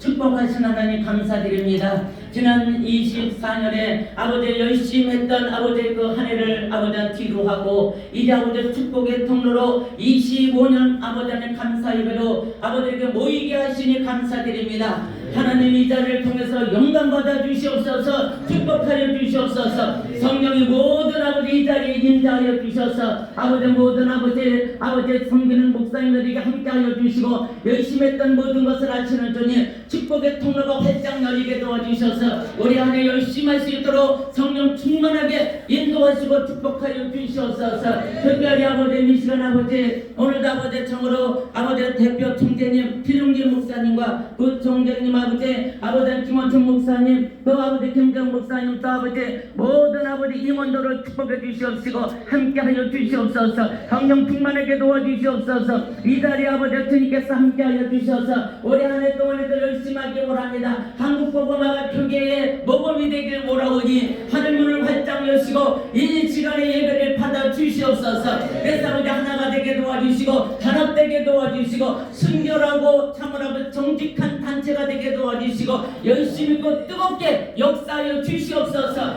축복하신 하나님 감사드립니다. 지난 24년에 아버지 열심히 했던 아버지 그한 해를 아버지 뒤로 하고 이제 아버지 축복의 통로로 25년 아버지 감사 예배로 아버지에게 모이게 하시니 감사드립니다. 하나님 이 자리를 통해서 영광 받아 주시옵소서 축복하여 주시옵소서 성령이 모든 아버지 임자하여 주셔서 아버지 모든 아버지 아버지 섬기는 목사님들에게 함께하여 주시고 열심히 했던 모든 것을 아시는 주님 축복의 통로가 활짝 열리게 도와주셔서 우리 안에 열심히 할 수 있도록 성령 충만하게 인도하시고 축복하여 주시옵소서. 특별히 아버지 이 시간 아버지 오늘도 아버지 청으로 아버지 대표 총재님 필용기 목사님과 그 총재님 아버지 아버지 김원춘 목사님 또 아버지 김정 목사님 또 아버지 모든 아버지 임원들을 축복해 주시옵시고 함께하여 주시옵소서. 성령 충만하게 도와주시옵소서. 이 자리에 아버지 주님께서 함께하여 주셔서 안에 또 오늘도 열심히 하기 원합니다. 한국 복음화가 교계의 모범이 되길 원하오니 하늘 문을 활짝 여시고 이 시간에 예배를 받아 주시옵소서. 그래서 아버지 하나가 되게 도와주시고 단합되게 도와주시고 순결하고 참으로 정직한 단체가 되게 도와주시고 열심히 고 뜨겁게 역사하여 주시옵소서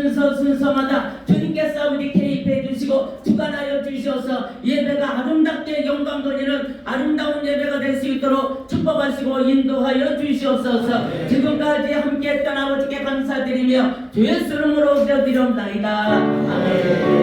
순서 순서마다. 주님께서 아버지 개입해 주시고 주관하여 주셔서. 예배가 아름답게 영광 돌리는 아름다운 예배가 될 수 있도록 축복하시고 인도하여 주시옵소서. 지금까지 함께했던 아버지께 감사드리며 주의 이름으로 드려드리옵나이다. 아멘